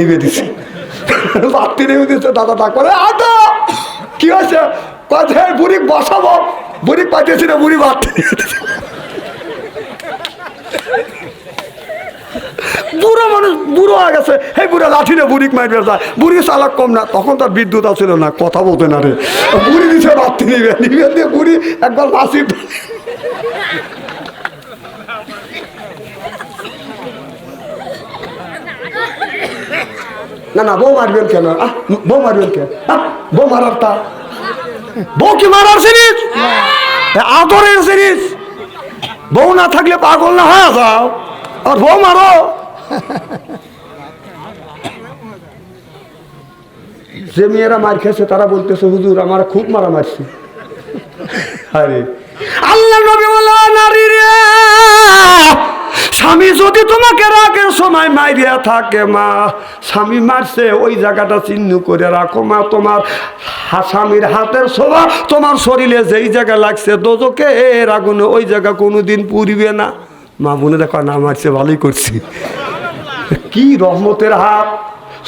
নিবে দিছে। বাতি নিবে দিচ্ছে দাদা ডাক করে আটা কি হয়েছে? কথা বুড়ি, বসাবো। বুড়ি পাঠিয়েছি না, বুড়ি বাতি। বুড়ো মানুষ, বুড়ো হয়ে গেছে। এই বুড়ো লাঠি রে বুড়ি মারবে যায় বুড়ি চালাক কম না, তখন তার বিদ্যুৎ ছিল না, কথা বলতে না রে। বুড়ি দিছে বাতি নিবে নিবে দিয়ে বুড়ি একবার বাসি না না বউ মারবেন কেন? আহ, বউ মারবেন কেন? আহ, বউ মারার তা? বউ কি মারার এ আদরের জিনিস বউ না থাকলে পাগল না হয়ে যাও আর বউ মারো। যে মেয়েরা মার খেয়েছে তারা বলতেছে হুজুর আমার খুব মারা মারছে। আরে। আল্লাহ নবী নারী রে স্বামী যদি তোমাকে সময় মাইরিয়া থাকে মা। স্বামী মারছে, ওই জায়গাটা চিহ্ন করে রাখো মা। তোমার স্বামীর হাতের শোভা, তোমার শরীরে যেই জায়গা লাগছে দোজকে এর আগুনে ওই জায়গা কোনোদিন পুরবে না। মা বোনে দেখো, না মারছে, ভালোই করছি। কি রহমতের হাত।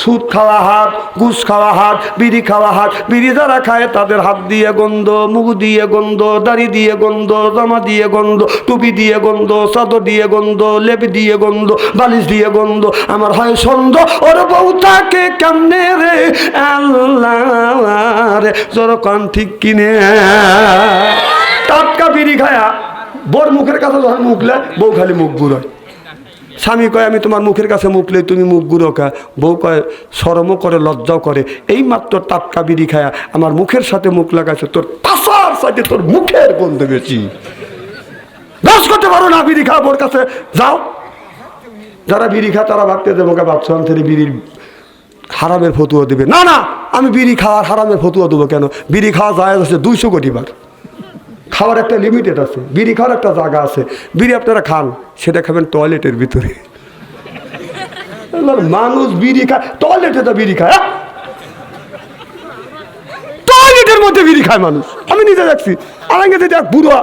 সুদ খাওয়া হাত ঘুষ খাওয়া হাত বিড়ি খাওয়া হাত বিড়ি যারা খায় তাদের হাত দিয়ে গন্ধ, মুখ দিয়ে গন্ধ, দাড়ি দিয়ে গন্ধ, জামা দিয়ে গন্ধ, টুপি দিয়ে গন্ধ, চাদর দিয়ে গন্ধ, লেপ দিয়ে গন্ধ, বালিশ দিয়ে গন্ধ। আমার হয় সন্দ ওর বউ তাকে কেমনে রে আল্লাহ রে জোর কান ঠিক কিনে। টাটকা বিড়ি খায়া বোর মুখের কাছে যখন মুখলে বউ খালি মুখ বুড়োয়। স্বামী কয়, আমি তোমার মুখের কাছে মুখলে তুমি মুখ গুঁড়ো খা। বউ কয় সরমও করে, লজ্জাও করে। এই মাত্র টাটকা বিড়ি খায়া আমার মুখের সাথে মুখ লাগাইছে, তোর পাশার সাথে তোর মুখের গন্ধ বেশি। দশ করতে পারো না, বিড়ি খাওয়া বোর কাছে, যাও। যারা বিড়ি খা তারা ভাবতে দেবো বাচ্চা থেকে বিড়ির হারামের ফতুয়া দেবে। না না, আমি বিড়ি খাওয়ার হারামের ফতুয়া দেবো কেন? বিড়ি খাওয়া যায় হচ্ছে দুইশো কোটি বার। খাওয়ার একটা লিমিটেড আছে। বিড়ি খাওয়ার একটা জায়গা আছে। বিড়ি আপনারা খান, সেটা খাবেন টয়লেটের ভিতরে। মানুষ বিড়ি খায় টয়লেটে তো বিড়ি খায়! টয়লেটের মধ্যে বিড়ি খায় মানুষ। আমি নিজে দেখছি। আমার কাছে দেখ বুড়ো,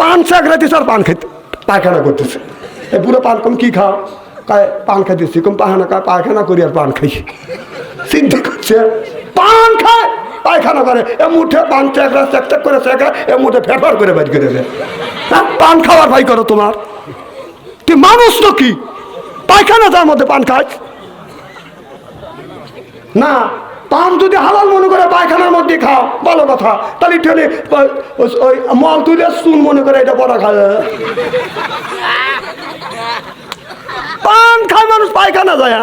পান শাক রাখতেছে আর পান খাইতে, পায়খানা করতেছে। এই বুড়ো পান কম কি খাও? কায়, পান খাইতেছি। কম পায়খানা খায় পায়খানা করি আর পান খাই। চিন্তা করছে। পান খায়। পায়খানা করে, এ মুঠে পান চেক চেক করে চেকরা এ মুঠে ফেফার করে বাড়ি করে দেবে। হ্যাঁ? পান খাওয়ার ভাই করো তোমার। তুই মানুষ তো কি? পায়খানা যার মধ্যে পান খায়। না, পান যদি হালাল মনে করে পায়খানার মধ্যে খাও, ভালো কথা। তাহলে ঠেলে ওই মল তুলে চুন মনে করে এটা বড় খায়। পান খায় মানুষ, পায়খানা যায়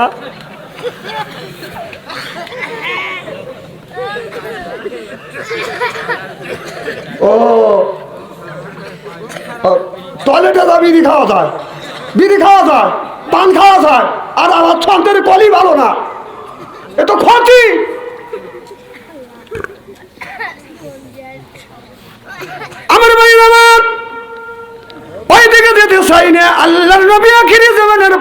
ও। টয়লেটে যা, বিড়ি খাওয়া যায়। বিধি খাওয়া যায়, পান খাওয়া যায়, আর আমার সন্তানের কলি ভালো না। এ তো ক্ষতি। আমার ভাই আমার আল্লাহর নবী আখিরি জামানের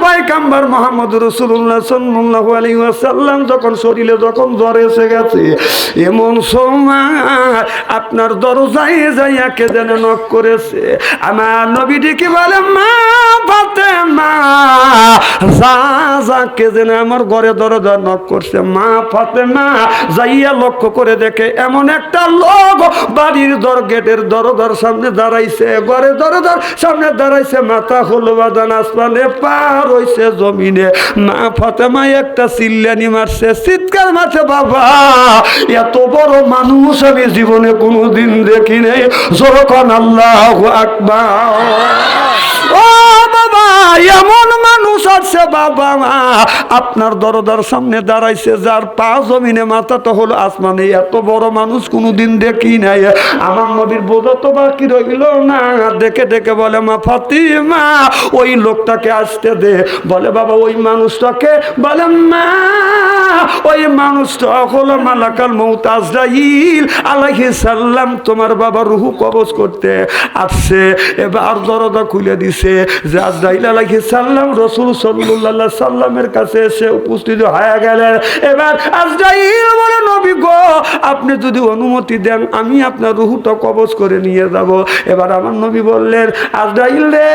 সাল্লাল্লাহু আলাইহি ওয়াসাল্লাম যখন শরীরে যখন জ্বর এসে গেছে, এমন সময় আপনার দরজায় যাইয়া কে যেন নক করেছে। আমার নবী ডেকে বলে, মা ফাতেমা, যা যা, কে যেন আমার ঘরে দরজা নক করছে। মা ফাতেমা, যাইয়া লক্ষ্য করে দেখে এমন একটা লোক বাড়ির দর গেটের দরজার সামনে দাঁড়াইছে। ঘরে দরজার সামনে দাঁড়াইছে মাথা হলো বাদান আসমানে, পার হইছে জমিনে। মা ফাতেমা একটা চিল্লানি মারছে, চিৎকার মারছে বাবা, এত বড় মানুষ আমি জীবনে কোনোদিন দেখি নেই যখন আল্লাহ আকবার। ও এমন মানুষ আছে, বাবা মা। আপনার দরদার সামনে দাঁড়াইছে, যার পা জমিনে, মাথা তো হলো আসমানে। এত বড় মানুষ কোনোদিন দেখি নাই। আমার নবীর বোঝা তো বাকি রইল না। দেখে দেখে বলে, মা ফাতিমা, ওই লোকটাকে আসতে দে। বলে, বাবা, ওই মানুষটাকে? বলে, মা ওই মানুষটা মালাকাল সালাম, তোমার বাবা রুহু করতে আসছে। এবার খুলে দিছে যে সালাম রসুল সাল্লামের কাছে এসে উপস্থিত হয়ে গেলেন। এবার বলে, নবী আপনি যদি অনুমতি দেন, আমি আপনার রুহুটা কবজ করে নিয়ে যাব। এবার আমার নবী বললেন, আজরাইল রে,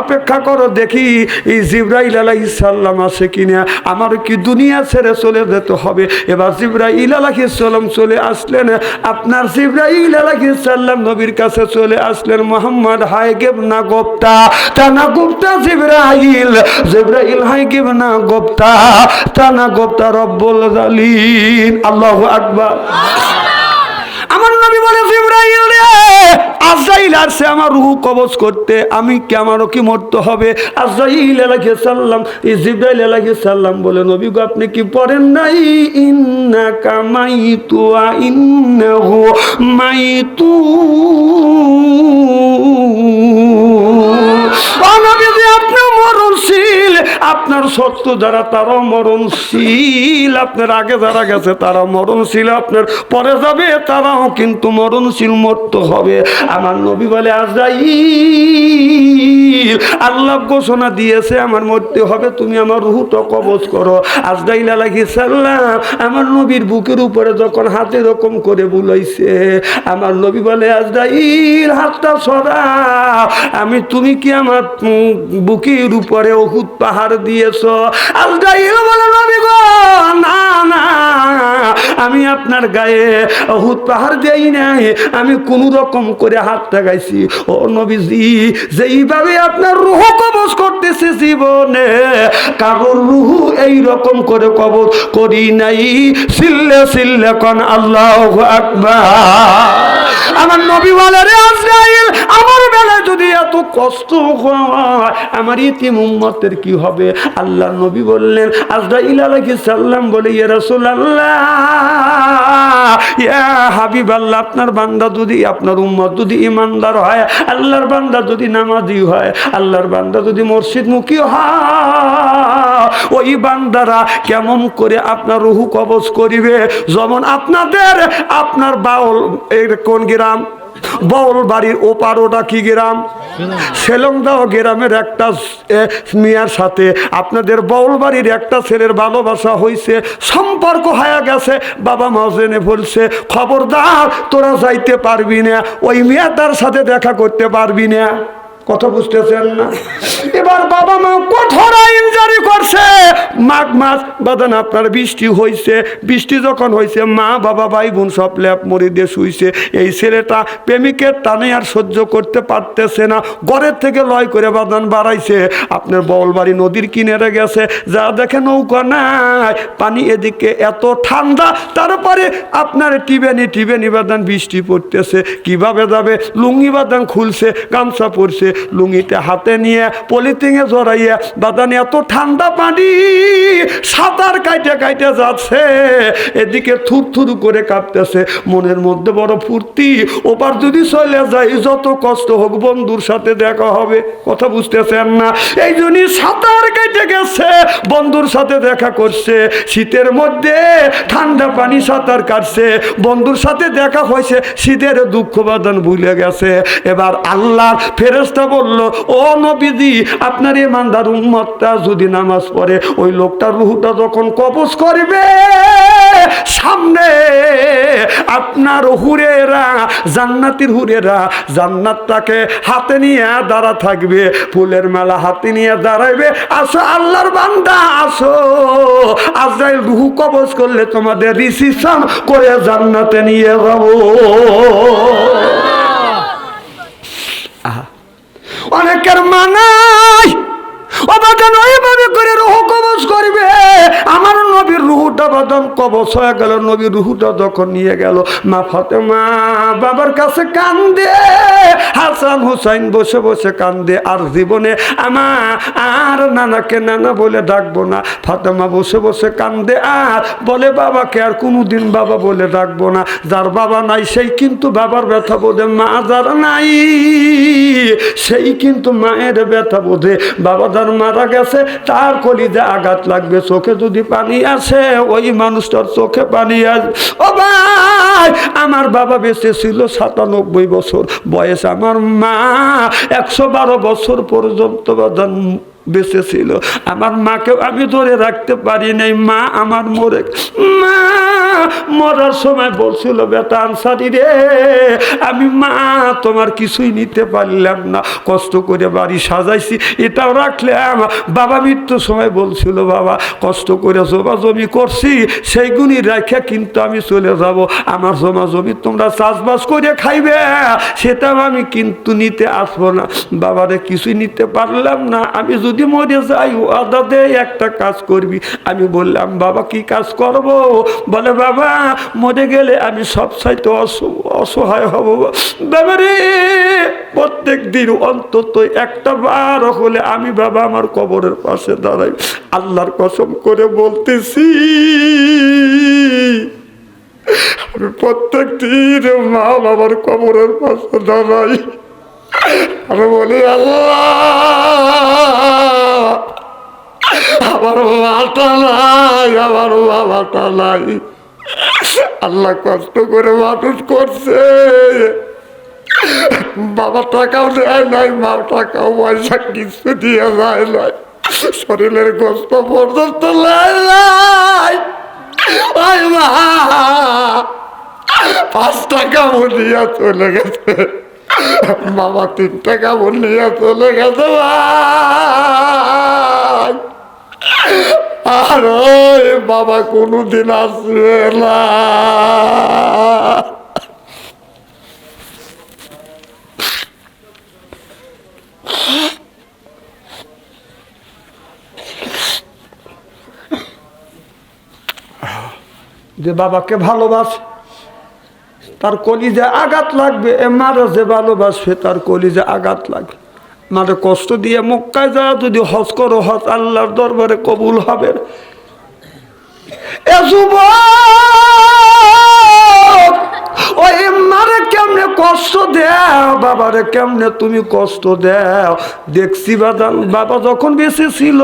অপেক্ষা করো দেখি, এই জিব্রাইল আলাইহিস সালাম আছে কিনা? আমার কি দুনিয়া ছেড়ে চলে যেতে হবে। এবার জিব্রাইল আলাইহিস সালাম চলে আসলেন। আপনার জিব্রাইল আলাইহিস সালাম নবীর কাছে চলে আসলেন। মোহাম্মদ হাইগেব না গোপ্তা, তানা গোপ্তা জিব্রাইল। জিব্রাইল হাইগেব না গোপ্তা, তানা গোপ্তা রব্বুল জালিন আল্লাহু আকবার। আজরাইল আসছে আমার রুহু কবজ করতে। আমি কি আমারও কি মরতে হবে? আজরাইল আলাইহিস সালাম এই জিব্রাইল আলাইহিস সালাম বলে, নবী গো, আপনি কি পড়েন নাই? ইন্না কামাই ওয়া ইন্নাহু মাইতু ও নবীজি আপনি মরণশীল, আপনার সত্য যারা তারাও মরণশীল। আপনার আগে যারা গেছে তারা মরণশীল, আপনার পরে যাবে তারাও কিন্তু মরণশীল, মরতে হবে। আমার নবী বলে আজাই আল্লাহ ঘোষণা দিয়েছে, আমার মরতে হবে, তুমি আমার রুহুটা কবজ করো। আজরাইল আলাইহিস সাল্লাম আমার নবীর বুকের উপরে যখন হাতে রকম করে বুলাইছে, আমার নবী বলে, আজরাইল, হাতটা সরা আমি, তুমি কি আমার বুকের উপরে ওহুদ পাহাড় দিয়েছ। আজরাইল বলে, নবী গো, না না, আমি আপনার গায়ে ওহুদ পাহাড় দেই নাই। আমি কোনো রকম করে হাত গাইছি ও নবীজি, যেইভাবে আপনার রুহ কবজ করতেছে জীবনে। কারোর রুহু এই রকম করে কবজ করি নাই। সিল্লে সিল্লে কন আল্লাহ আমার নবী বলে, রে আজরাইল, আমার বেলায় যদি এত কষ্ট হয়, আমার ইতিম উম্মতের কি হবে? আল্লাহ নবী বললেন, আজরাইল আলাইহিস সালাম বলে, ইয়া রাসূলুল্লাহ, ইয়া হাবিব আল্লাহ আপনার বান্দা যদি, আপনার উম্মত যদি ইমানদার হয়, আল্লাহর বান্দা যদি নামাজি হয়, আল্লাহর বান্দা যদি মসজিদমুখী হয়, ওই বান্দারা কেমন করে আপনার রুহু কবজ করিবে? যেমন আপনাদের, আপনার বাউল, এর কোন গ্রাম? বাউল বাড়ির ওপার ওটা কি গ্রাম? সেলংদাও গ্রামের একটা মিয়ার সাথে। আপনাদের বাউল বাড়ির একটা ছেলের ভালোবাসা হয়েছে সম্পর্ক হয়ে গেছে, বাবা মা জেনে বলছে খবরদার, তোরা যাইতে পারবি না, ওই মেয়েটার সাথে দেখা করতে পারবি না। কথা বুঝতেছেন না? এবার বাবা মা কঠোর আইন জারি করছে। মাঘ মাস, বাদান আপনার বৃষ্টি হয়েছে বৃষ্টি যখন হয়েছে মা, বাবা ভাই বোন সব ল্যাপ মরি দিয়ে শুইছে। এই ছেলেটা প্রেমিকের টানে আর সহ্য করতে পারতেছে না। ঘরের থেকে লয় করে বাদান বাড়াইছে। আপনার বলবাড়ি নদীর কিনারে গেছে। যা দেখে নৌকা নাই। পানি এদিকে এত ঠান্ডা, তারপরে আপনার টিবেনি টিবেনি বাদান বৃষ্টি পড়তেছে। কীভাবে যাবে? লুঙ্গি বাদান খুলছে, গামছা পরছে। লুঙ্গিতে হাতে নিয়ে পলিথিনে জড়াইয়া বাদান এত ঠান্ডা পানি, সাঁতার কাইটে কাইটে যাচ্ছে। এদিকে থুর করে কাঁপতেছে, মনের মধ্যে বড় ফুর্তি। ওপার যদি চলে যায় যত কষ্ট হোক, বন্ধুর সাথে দেখা হবে। কথা বুঝতেছেন না? এই জন্যই সাঁতার কেটে গেছে, বন্ধুর সাথে দেখা করছে। শীতের মধ্যে ঠান্ডা পানি সাঁতার কাটছে, বন্ধুর সাথে দেখা হয়েছে, শীতের দুঃখ বাদন ভুলে গেছে। এবার আল্লাহর ফেরেস্তা বলল, ও নবীজি, আপনার ইমানদার উম্মতটা যদি নামাজ পড়ে, ওই লোকটার রুহুটা যখন কবজ করবে, সামনে আপনার হুরেরা, জান্নাতির হুরেরা জান্নাতটাকে হাতে নিয়ে দাঁড়া থাকবে, ফুলের মেলা হাতে নিয়ে দাঁড়াইবে। আসো, আল্লাহর বান্দা, আসো। আজরাইল রুহু কবজ করলে তোমাদের রিসিপশন করে জান্নাতে নিয়ে যাব। আহা। অনেকের মানাই অবাদান ওইভাবে করে রুহু কবচ করবে। আমার নবীর রুহুটা বাদন কবচ হয়ে গেল, নবীর রুহুটা যখন নিয়ে গেল, মা ফাতেমা বাবার কাছে কান্দে। হাসান হুসাইন বসে বসে কান্দে, আর জীবনে আমা, আর নানাকে নানা বলে ডাকবো না। ফাতেমা বসে বসে কান্দে, আর বলে বাবাকে আর কোনোদিন বাবা বলে ডাকবো না। যার বাবা নাই, সেই কিন্তু বাবার ব্যথা বোধে, মা যার নাই, সেই কিন্তু মায়ের ব্যথা বোধে। বাবা যার মারা গেছে, তার কলিতে আঘাত লাগবে। চোখে যদি পানি আসে, ওই মানুষটার চোখে পানি আসবে ও ভাই, আমার বাবা বেঁচে ছিল সাতানব্বই বছর। বয়স আমার মা একশো বারো বছর পর্যন্ত বাদান বেঁচে ছিল। আমার মাকেও আমি ধরে রাখতে পারি নাই। মা আমার মরে মা মরার সময় বলছিল, বেটা আনসারি রে, আমি মা, তোমার কিছুই নিতে পারলাম না। কষ্ট করে বাড়ি সাজাইছি, এটাও রাখলে আমার বাবা মৃত্যুর সময় বলছিল, বাবা, কষ্ট করে জমা জমি করছি সেইগুলি রেখে কিন্তু আমি চলে যাব। আমার জমা জমি তোমরা চাষবাস করে খাইবে, সেটাও আমি কিন্তু নিতে আসব না। বাবারে, কিছুই নিতে পারলাম না। আমি যদি মরে যাই আদা দে একটা কাজ করবি। আমি বললাম, বাবা, কি কাজ করব? বলে, বাবা, মরে গেলে আমি সব সাইতে অসহায় হব। বাবা রে প্রত্যেক দিন অন্তত একটা বার হলে আমি, বাবা, আমার কবরের পাশে দাঁড়াই। আল্লাহর কসম করে বলতেছি, আমি প্রত্যেক দিন মা বাবার কবরের পাশে দাঁড়াই। আমি বলি, আল্লাহ! আমার মাটা নাই, আমার নাই। আল্লাহ কষ্ট করে মানুষ করছে। বাবা টাকাও দেয় নাই, মা টাকাও পয়সা কিছু দিয়ে যায় নাই। শরীরের কষ্ট পর্যন্ত মা, পাঁচ টাকা দিয়া চলে গেছে। বাবা তিন টাকা নিয়ে চলে গেছে আর ওই বাবা কোনোদিন আসবে না। যে বাবাকে ভালোবাসে তার কলিজে আঘাত লাগবে এ মারা যে ভালোবাসবে তার কলিজে আঘাত লাগবে মারে কষ্ট দিয়ে মক্কায় যা যদি হজ করো হজ আল্লাহর দরবারে কবুল হবে। এ যুবক, ওই মারে কেমনে কষ্ট দেও? বাবারে কেমনে তুমি কষ্ট দেও? দেখছি বাদান বাবা যখন বেঁচে ছিল,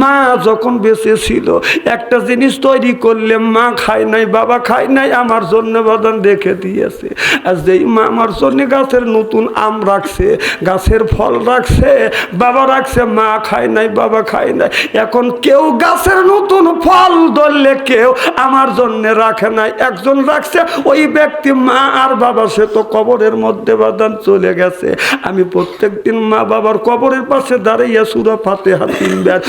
মা যখন বেঁচে ছিল, একটা জিনিস তৈরি করলে মা খায় নাই, বাবা খায় নাই, আমার জন্য বাদান দেখে দিয়েছে। আর যেই মা আমার জন্য গাছের নতুন আম রাখছে, গাছের ফল রাখছে, বাবা রাখছে, মা খায় নাই, বাবা খায় নাই। এখন কেউ গাছের নতুন ফল ধরলে কেউ আমার জন্য রাখে নাই। একজন রাখছে, ওই ব্যক্তি মা আর বাবা, সে তো কবরের মধ্যে বাদান চলে গেছে। আমি প্রত্যেকদিন মা বাবার কবরের পাশে দাঁড়াইয়া সুরা ফাতে হাত তিনবার,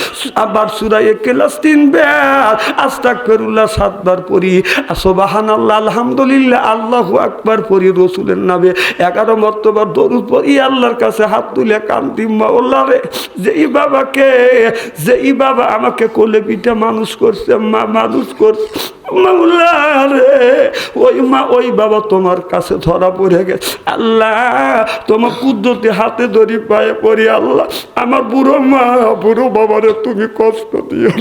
আবার সুরাই ক্লাস তিনবার আস্তাক ফেরুল্লাহ সাতবার পড়ি। সোবাহান আল্লাহ আলহামদুলিল্লাহ, আল্লাহ আকবার পড়ি রসুলের নামে। এগারো মর্তবার দরুদ পড়ি, আল্লাহর কাছে হাত তুলে কান্তি মাওলা রে, যেই বাবাকে, যেই বাবা আমাকে কোলে পিঠে মানুষ করছে, মা মানুষ করছে রে ওই মা, ওই বাবা তোমার কাছে ধরা পড়ে গেছে। তোমার হাতে পায়ে আল্লাহ। আমার বুড়ো মা, বুড়ো তুমি কষ্ট দিও।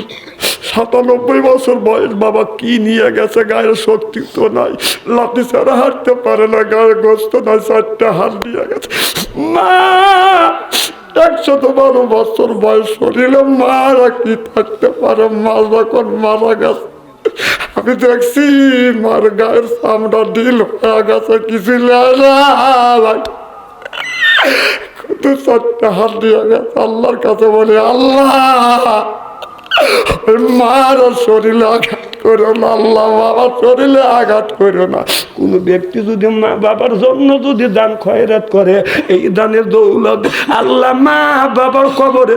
সাতানব্বই বছর বয়স বাবা কি নিয়ে গেছে গায়ের শক্তি তো নাই। লাঠি ছাড়া হাঁটতে পারে না গায়ে গোস্ত নাই, চারটা হাত নিয়ে গেছে। মা, একশত বারো বছর বয়স শরীরে মারা কি থাকতে পারে? মা যখন মারা গেছে আমি দেখছি মার গায়ের চামড়া ঢিল হয়ে গেছে, কিছু কত চারটা হাত দিয়ে গেছে, আল্লাহর কাছে বলে, আল্লাহ মার শরীরে আঘাত করো না, আল্লাহ, বাবার শরীরে আঘাত করো না। কোনো ব্যক্তি যদি মা বাবার জন্য যদি দান খয়রাত করে, এই দানের দৌলত আল্লাহ মা বাবার কবরে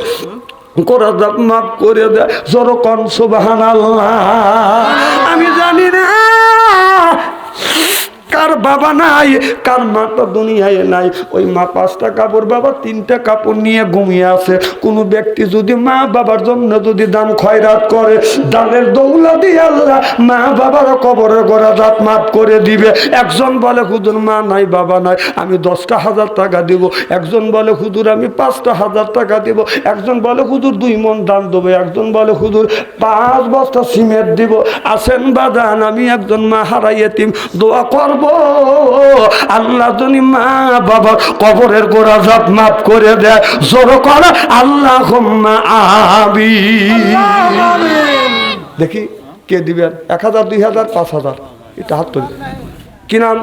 করা দাপ মাফ করে দেয় জোর কন সুবাহান আমি জানি না কার কার বাবা নাই, কার মাতা দুনিয়ায় নাই। ওই মা পাঁচটা কাপড়, বাবা তিনটা কাপড় নিয়ে ঘুমিয়ে আছে। কোনো ব্যক্তি যদি মা বাবার জন্য যদি দান খয়রাত করে, দানের দৌলা দিয়ে আল্লাহ মা বাবার কবরের গোড়া দাঁত মাফ করে দিবে। একজন বলে, হুজুর, মা নাই, বাবা নাই। আমি দশটা হাজার টাকা দিব। একজন বলে, হুজুর, আমি পাঁচটা হাজার টাকা দিব। একজন বলে, হুজুর, দুই মন দান দেবো। একজন বলে, হুজুর, পাঁচ বস্তা সিমেন্ট দিব। আসেন বাদান আমি একজন মা হারাইয়ে দোয়া করব? আল্লাহ তুমি মা বাবা কবরের গোড়া জাত মাফ করে দেয়, জোর কর আল্লাহ আবি দেখি, কে দিবেন? এক হাজার, দুই হাজার, পাঁচ হাজার। এটা হাত তুলি। কি নাম?